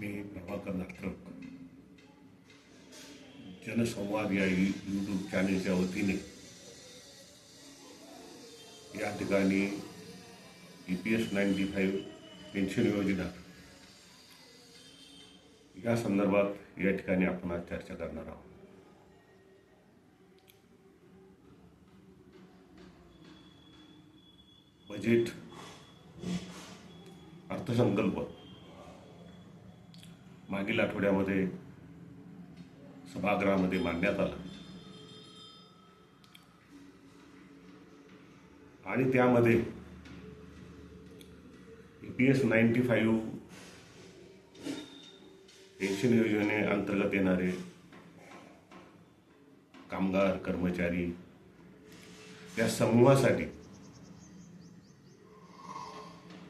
मी प्रभाकर नाटक जनसंवाद या यूट्यूब चॅनेलच्या वतीने. या ठिकाणी E P S ninety five pension योजना. या संदर्भात या ठिकाणी आपण आज चर्चा करणार आहोत. बजेट अर्थसंकल्प. मागील आठवड्यामध्ये सभागृहामध्ये मांडण्यात आला. आणि त्यामध्ये E P S ninety five pension योजनेअंतर्गत येणारे कामगार कर्मचारी या समूहासाठी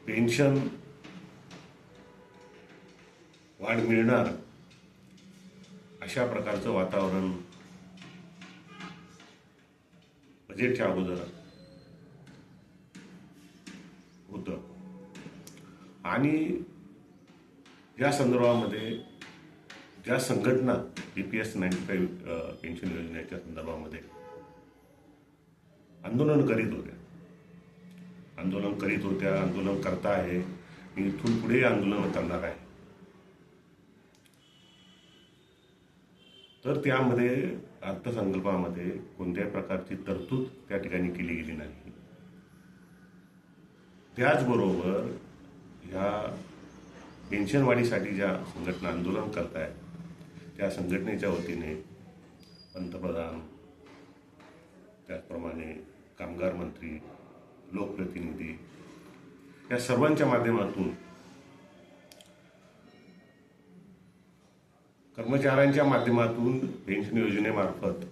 पेन्शन वाढ मिळणार. अशा प्रकारचं वातावरण बजेटच्या अगोदर होतं. आणि या संदर्भामध्ये ज्या संघटना B P S ninety five pension योजनेच्या संदर्भामध्ये आंदोलन करीत होत्या. आंदोलन करीत होत्या आंदोलन करता आहे मी इथून पुढे आंदोलन करणार आहे. तर त्यामध्ये अर्थसंकल्पामध्ये कोणत्याही प्रकारची तरतूद त्या ठिकाणी केली गेली नाही. त्याचबरोबर ह्या पेन्शनवाढीसाठी ज्या संघटना आंदोलन करत आहेत त्या संघटनेच्या वतीने पंतप्रधान त्याचप्रमाणे कामगार मंत्री लोकप्रतिनिधी या सर्वांच्या माध्यमातून कर्मचाऱ्यांच्या माध्यमातून पेन्शन योजनेमार्फत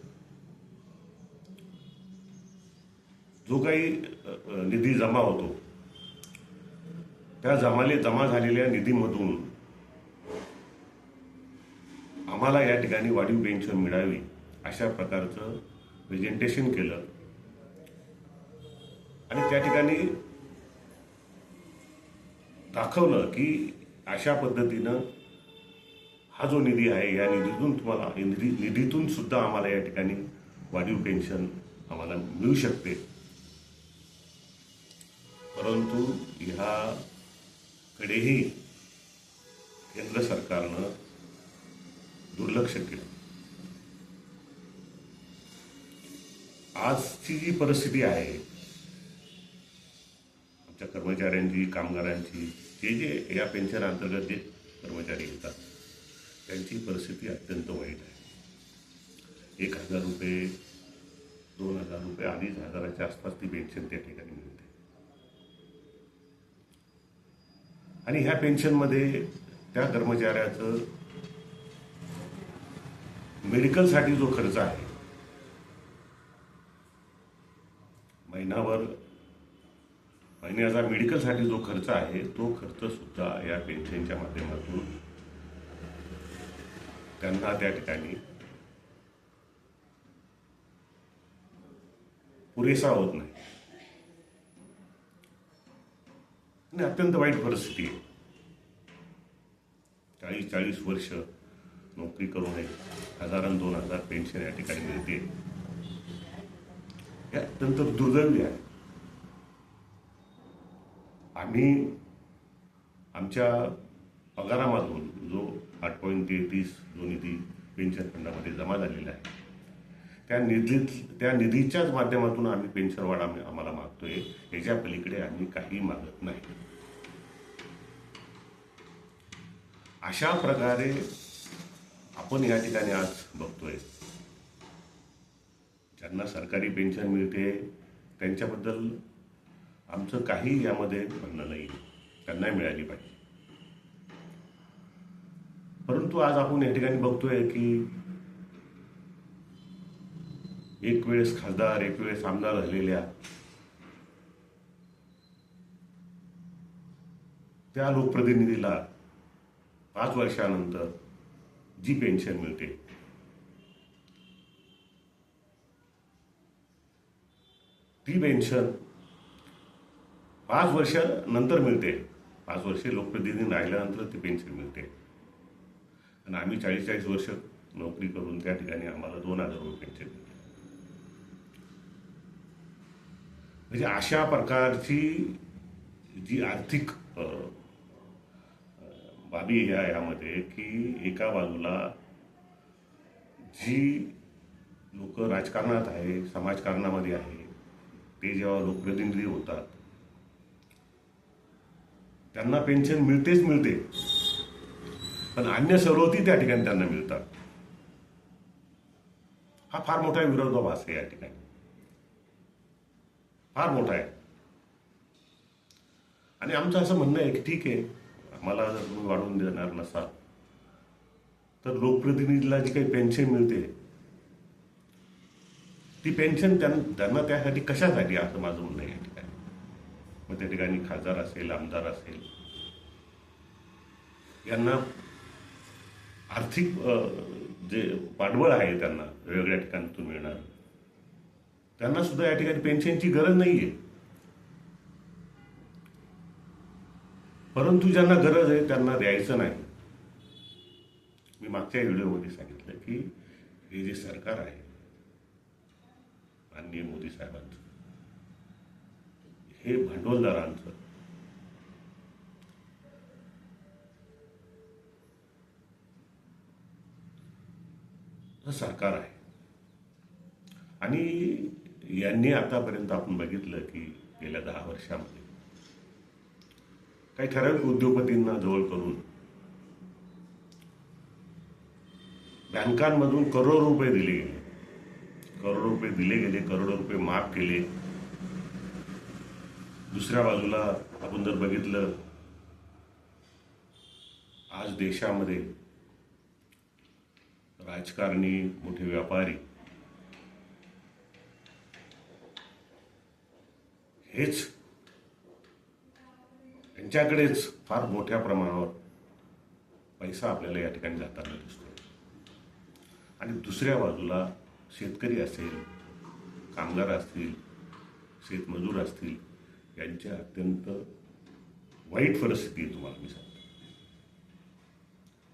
जो काही निधी जमा होतो त्या जमाले जमा झालेल्या निधीमधून आम्हाला या ठिकाणी वाढीव पेन्शन मिळावी अशा प्रकारचं प्रेझेंटेशन केलं. आणि त्या ठिकाणी दाखवलं की अशा पद्धतीनं हा जो निधी आहे या निधीतून तुम्हाला निधी निधीतून सुद्धा आम्हाला या ठिकाणी वाढीव पेन्शन आम्हाला मिळू शकते. परंतु ह्याकडेही केंद्र सरकारनं दुर्लक्ष केलं. आजची जी परिस्थिती आहे आमच्या कर्मचाऱ्यांची कामगारांची जे जे या पेन्शन अंतर्गत जे कर्मचारी येतात त्यांची परिस्थिती अत्यंत वाईट आहे. एक हजार रुपये दोन हजार रुपये अडीच हजाराच्या आसपास ती पेन्शन त्या ठिकाणी मिळते. आणि ह्या पेन्शनमध्ये त्या कर्मचाऱ्याचं मेडिकलसाठी जो खर्च आहे महिनाभर महिन्याचा मेडिकलसाठी जो खर्च आहे तो खर्च सुद्धा या पेन्शनच्या माध्यमातून त्यांना त्या ठिकाणी पुरेसा होत नाही. आणि अत्यंत वाईट परिस्थिती आहे. चाळीस चाळीस वर्ष नोकरी करून एक हजार आणि दोन हजार पेन्शन या ठिकाणी मिळते. हे अत्यंत दुर्दैवी आहे. आम्ही आमच्या पगारामधून जो आठ पॉईंट तेहतीस जो निधी पेन्शन फंडामध्ये जमा झालेला आहे. त्या निधीत त्या निधीच्याच माध्यमातून आम्ही पेन्शन वाढ आम्ही आम्हाला मागतोय. याच्या पलीकडे आम्ही काही मागत नाही. अशा प्रकारे आपण या ठिकाणी आज बघतोय. ज्यांना सरकारी पेन्शन मिळते त्यांच्याबद्दल आमचं काही यामध्ये म्हणणं नाही. त्यांना मिळाली पाहिजे. परंतु आज आपण या ठिकाणी बघतोय की एक वेळेस खासदार एक वेळेस आमदार झालेल्या त्या लोकप्रतिनिधीला पाच वर्षानंतर जी पेन्शन मिळते. ती पेन्शन पाच वर्षानंतर मिळते. पाच वर्षे लोकप्रतिनिधी राहिल्यानंतर ती पेन्शन मिळते. आणि आम्ही चाळीस चाळीस वर्ष नोकरी करून त्या ठिकाणी आम्हाला दोन हजार रुपये पेन्शन मिळते म्हणजे अशा प्रकारची जी आर्थिक बाबी ह्या यामध्ये की एका बाजूला जी लोक राजकारणात आहे समाजकारणामध्ये आहे ते जेव्हा लोकप्रतिनिधी होतात त्यांना पेन्शन मिळतेच मिळते. पण अन्य सवलती त्या ठिकाणी त्यांना मिळतात. हा फार मोठा विरोधाभास आहे या ठिकाणी. फार मोठा आहे. आणि आमचं असं म्हणणं आहे की ठीक आहे आम्हाला जर तुम्ही वाढवून देणार नसाल तर लोकप्रतिनिधीला जी काही पेन्शन मिळते ती पेन्शन त्यांना त्यासाठी कशासाठी असं माझं म्हणणं आहे या ठिकाणी. मग त्या ठिकाणी खासदार असेल आमदार असेल यांना आर्थिक जे पाठबळ आहे त्यांना वेगवेगळ्या ठिकाणातून मिळणार त्यांना सुद्धा या ठिकाणी पेन्शनची गरज नाहीये. परंतु ज्यांना गरज आहे त्यांना द्यायचं नाही. मी मागच्या व्हिडिओमध्ये सांगितलं की हे जे सरकार आहे माननीय मोदी साहेबांचं हे भांडवलदारांचं सरकार आहे. आणि यांनी आतापर्यंत आपण बघितलं की गेल्या दहा वर्षामध्ये काही ठराविक उद्योगपतींना जवळ करून बँकांमधून करोड रुपये दिले गेले. करोड रुपये दिले गेले करोडो रुपये माफ केले. दुसऱ्या बाजूला आपण जर बघितलं आज देशामध्ये राजकारणी मोठे व्यापारी. हेच यांच्याकडेच फार मोठ्या प्रमाणावर पैसा आपल्याला या ठिकाणी जाताना दिसतो आणि दुसऱ्या बाजूला शेतकरी असेल कामगार असतील शेतमजूर असतील यांच्या अत्यंत वाईट परिस्थिती आहे तुम्हाला मी सांगतो.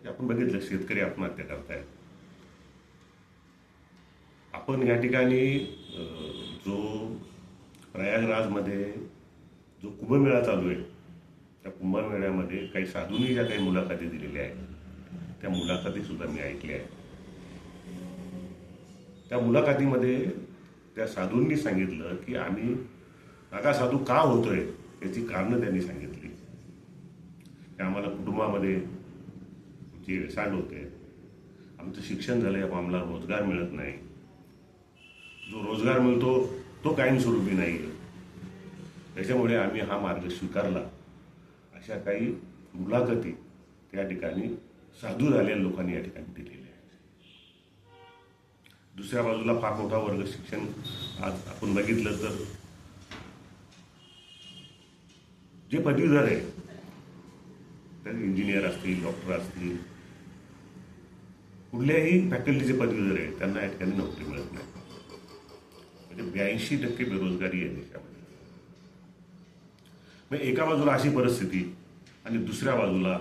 आपण बघितलं शेतकरी आत्महत्या करतायत. आपण या ठिकाणी जो प्रयागराजमध्ये जो कुंभमेळा चालू आहे त्या कुंभमेळ्यामध्ये काही साधूंनी ज्या काही मुलाखती दिलेल्या आहेत. त्या मुलाखती सुद्धा मी ऐकल्या आहेत. त्या मुलाखतीमध्ये त्या साधूंनी सांगितलं की आम्ही नागा साधू का होतोय याची कारणं त्यांनी सांगितली. की आम्हाला कुटुंबामध्ये जे वेसाड होते आमचं शिक्षण झालंय पण आम्हाला रोजगार मिळत नाही. जो रोजगार मिळतो तो कायमस्वरूपी नाही. त्याच्यामुळे आम्ही हा मार्ग स्वीकारला. अशा काही मुलाखती त्या ठिकाणी साधू झालेल्या लोकांनी या ठिकाणी दिलेल्या आहेत. दुसऱ्या बाजूला फार मोठा वर्ग शिक्षण आज आपण बघितलं तर जे पदवीधर आहे तर इंजिनियर असतील डॉक्टर असतील कुठल्याही फॅकल्टीचे पदवीधर आहे त्यांना या ठिकाणी नोकरी मिळत नाही. म्हणजे ब्याऐंशी टक्के बेरोजगारी आहे देशामध्ये. मग एका बाजूला अशी परिस्थिती आणि दुसऱ्या बाजूला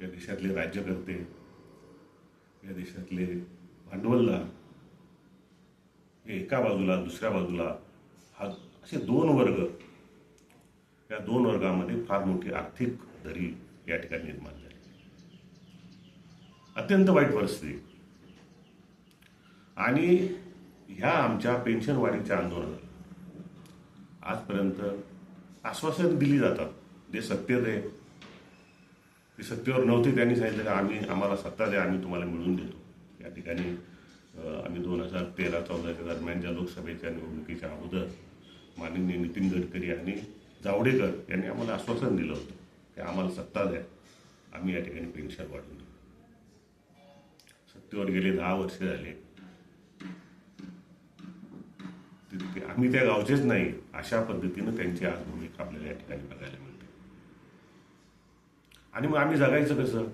या देशातले राज्यकर्ते या देशातले भांडवलदार हे एका बाजूला दुसऱ्या बाजूला हा असे दोन वर्ग या दोन वर्गामध्ये फार मोठी आर्थिक दरी या ठिकाणी निर्माण झाली. अत्यंत वाईट परिस्थिती. आणि ह्या आमच्या पेन्शन वाढीच्या आंदोलनात आजपर्यंत आश्वासन दिली जातात. जे सत्तेत आहे ते सत्तेवर नव्हते त्यांनी सांगितलं की आम्ही आम्हाला सत्ता द्या आम्ही तुम्हाला मिळवून देतो. या ठिकाणी आम्ही दोन हजार तेरा चौदाच्या दरम्यानच्या लोकसभेच्या निवडणुकीच्या अगोदर माननीय नितीन गडकरी आणि जावडेकर यांनी आम्हाला आश्वासन दिलं होतं की आम्हाला सत्ता द्या. आम्ही या ठिकाणी पेन्शन वाढून देऊ. सत्तेवर गेले दहा वर्ष झाले ते- ते- आम्ही त्या गावचेच नाही अशा पद्धतीनं त्यांची आज भूमिका आपल्याला या ठिकाणी बघायला मिळते. आणि मग आम्ही जगायचं कसं?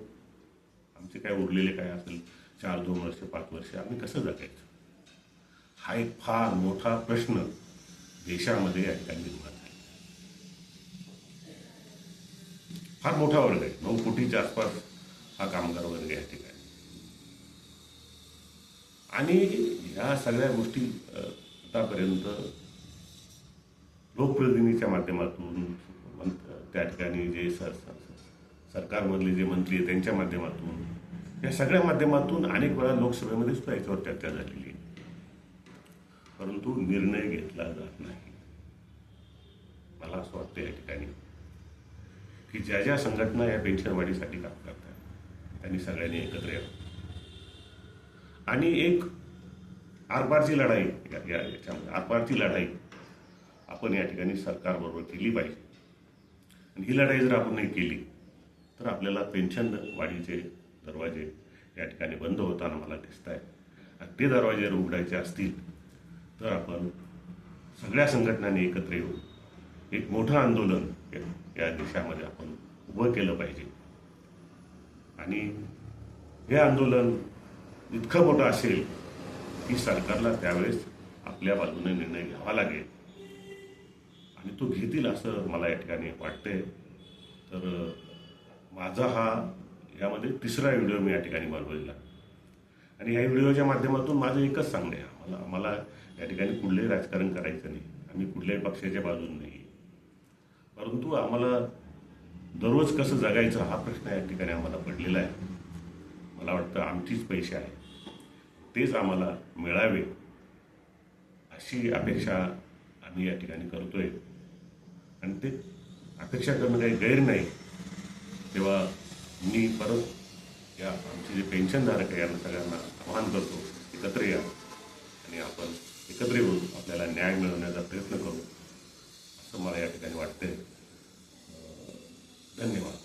आमचे काय उरलेले काय असेल चार दोन वर्ष पाच वर्ष आम्ही कसं जगायचं? हा एक फार मोठा प्रश्न देशामध्ये या ठिकाणी निर्माण झाला फार मोठा वर्ग आहे नऊ कोटीच्या आसपास हा कामगार वर्ग या ठिकाणी. आणि ह्या सगळ्या गोष्टी आत्तापर्यंत लोकप्रतिनिधीच्या माध्यमातून त्या ठिकाणी जे सर सरकारमधले जे मंत्री आहेत त्यांच्या माध्यमातून या सगळ्या माध्यमातून अनेक वेळा लोकसभेमध्ये सुद्धा याच्यावर चर्चा झालेली आहे. परंतु निर्णय घेतला जात नाही. मला असं वाटतं या ठिकाणी की ज्या ज्या संघटना या पेन्शन वाढीसाठी काम करतात त्यांनी सगळ्यांनी एकत्र यावं. आणि एक आरपारची लढाई या- या याच्यामध्ये आरपारची लढाई आपण या ठिकाणी सरकारबरोबर केली पाहिजे. आणि ही लढाई जर आपण नाही केली तर आपल्याला पेन्शन वाढीचे दरवाजे या ठिकाणी बंद होताना मला दिसत आहे आणि ते दरवाजे जर उघडायचे असतील तर आपण सगळ्या संघटनांनी एकत्र येऊन एक मोठं आंदोलन या- या देशामध्ये आपण उभं केलं पाहिजे. आणि हे आंदोलन इतकं मोठं असेल की सरकारला त्यावेळेस आपल्या बाजूने निर्णय घ्यावा लागेल. आणि तो घेतील असं मला या ठिकाणी वाटतंय. तर माझा हा यामध्ये तिसरा व्हिडिओ मी या ठिकाणी बनवलेला. आणि ह्या व्हिडिओच्या माध्यमातून माझं एकच सांगणे मला आम्हाला आम्हाला या ठिकाणी कुठलंही राजकारण करायचं नाही. आम्ही कुठल्याही पक्षाच्या बाजून नाही. परंतु आम्हाला दररोज कसं जगायचं हा प्रश्न या ठिकाणी आम्हाला पडलेला आहे. मला वाटतं आमचीच पैसे आहे तेच आम्हाला मिळावे अशी अपेक्षा आम्ही या ठिकाणी करतोय. आणि ते अपेक्षा करणं काही गैर नाही. तेव्हा मी परत या आमचे जे पेन्शनधारक आहे यांना सगळ्यांना आवाहन करतो एकत्र या. आणि आपण एकत्र येऊन आपल्याला न्याय मिळवण्याचा प्रयत्न करू असं मला या ठिकाणी वाटतंय. धन्यवाद.